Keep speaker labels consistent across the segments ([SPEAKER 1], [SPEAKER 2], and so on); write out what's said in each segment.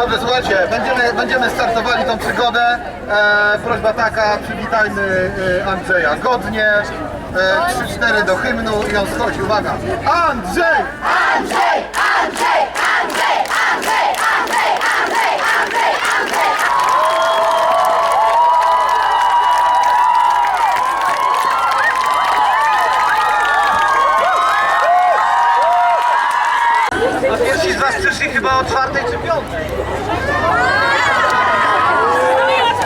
[SPEAKER 1] Dobrze, słuchajcie, będziemy, będziemy startowali tą przygodę. E, prośba taka, przywitajmy e, Andrzeja godnie. E, 3-4 do hymnu i on schodzi, uwaga. Andrzej!
[SPEAKER 2] A z was przyszli chyba o czwartej czy piątej.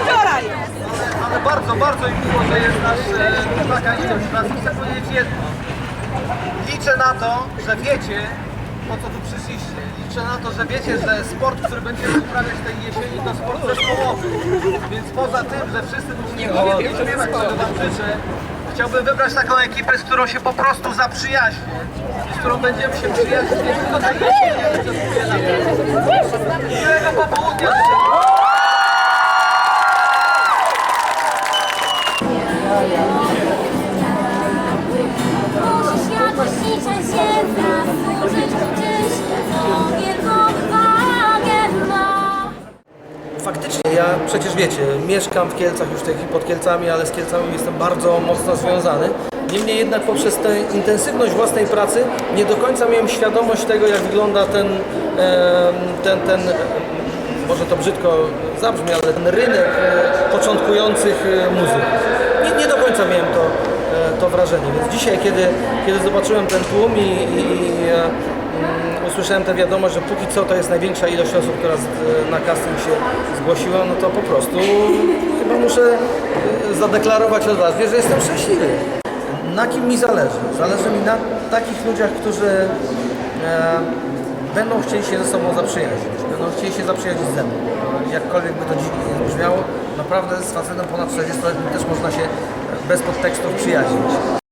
[SPEAKER 3] wczoraj!
[SPEAKER 2] Ale bardzo, bardzo im miło, że jest nasz, e, taka ilość was. Chcę powiedzieć jedno. Liczę na to, że wiecie, po co tu przyszliście. Liczę na to, że wiecie, że sport, który będziemy uprawiać tej jesieni, to sport zespołowy. Więc poza tym, że wszyscy musimy śpiewać, czego wam życzę, chciałbym wybrać taką ekipę, z którą się po prostu zaprzyjaźnię. Z którą będziemy się przyjaźnić nie tylko jesieni, ale pół lata.
[SPEAKER 4] Faktycznie, ja przecież wiecie, mieszkam w Kielcach już tej pod Kielcami, ale z Kielcami jestem bardzo mocno związany. Niemniej jednak poprzez tę intensywność własnej pracy nie do końca miałem świadomość tego, jak wygląda ten, ten, ten może to brzydko zabrzmi, ale ten rynek e, początkujących e, muzyków. Nie, nie do końca miałem to, e, to wrażenie, więc dzisiaj, kiedy, kiedy zobaczyłem ten tłum i, i, usłyszałem tę wiadomość, że póki co to jest największa ilość osób, która z, na casting się zgłosiła, no to po prostu chyba muszę e, zadeklarować odważnie, że jestem szczęśliwy. Na kim mi zależy? Zależy mi na takich ludziach, którzy e, będą chcieli się ze sobą zaprzyjaźnić, będą chcieli się zaprzyjaźnić ze mną. Jakkolwiek by to dziwnie nie brzmiało, naprawdę z facetem ponad 40 lat też można się bez podtekstów przyjaźnić.